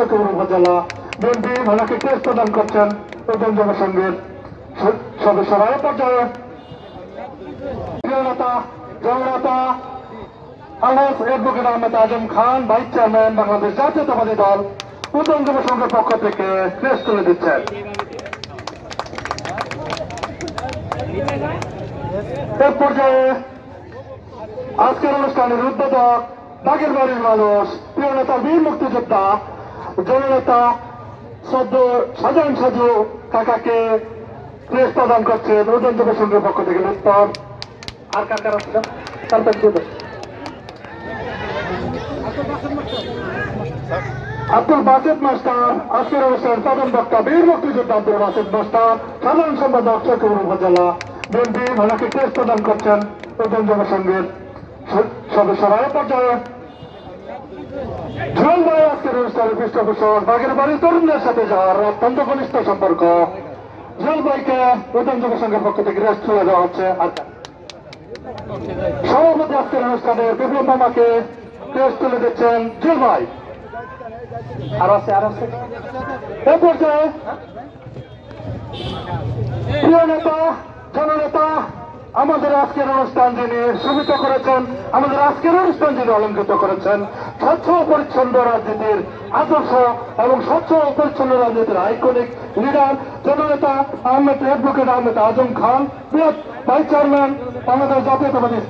চৌকুর উপজেলা জাতীয়তাবাদী দল প্রধান জনসংঘের পক্ষ থেকে ক্রেস্ট তুলে দিচ্ছেন। এর পর্যায়ে আজকের অনুষ্ঠানের উদ্বোধক বাগের বাড়ির মানুষ, প্রিয় নেতা বীর মুক্তিযোদ্ধা জননেতা সদ্য সাজান সাজু কাকাকে প্রেস প্রদান করছে রোজন যুব সংঘের পক্ষ থেকে। উত্তর আর কার কার আছে? তারপর দেবে আব্দুল বাসেদ মাস্টার আজকের অনুষ্ঠানের প্রধান বক্তা, বীর মুক্তিযোদ্ধা আব্দুল বাসেদ মাস্টার, সাধারণ সম্পাদক চৌকুর উপজেলা, বিএনপি ওনাকে ক্রেস প্রদান করছেন প্রধান জনসংঘের সদস্যরা। এ পর্যায়ে ঝুল ভাই আজকের অনুষ্ঠানের পৃষ্ঠপোষক বাগের বাড়ির তরুণদের সাথে যাওয়ার অত্যন্ত ঘনিষ্ঠ সম্পর্ক। ঝুল ভাইকে প্রধান জনসংঘের পক্ষ থেকে রেস্ট তুলে দেওয়া হচ্ছে। আর সভাপতি আজকের অনুষ্ঠানে বিপ্লব মামাকে রেস্ট তুলে দিচ্ছেন ঝুল ভাই আর আছে আর আছে। এ পর্যায়ে প্রিয় নেতা আমাদের আজকের অনুষ্ঠান যিনি সুবিত করেছেন, আমাদের আজকের অনুষ্ঠান যিনি অলঙ্কৃত করেছেন, স্বচ্ছ ও পরিচ্ছন্ন রাজনীতির আদর্শ এবং স্বচ্ছ ও পরিচ্ছন্ন রাজনীতির আইকনিক লিডার জননেতা আহমেদ অ্যাডভোকেট আহমেদ আজম খান, বৃহৎ ভাইস চেয়ারম্যান আমাদের জাতীয়তাবাদী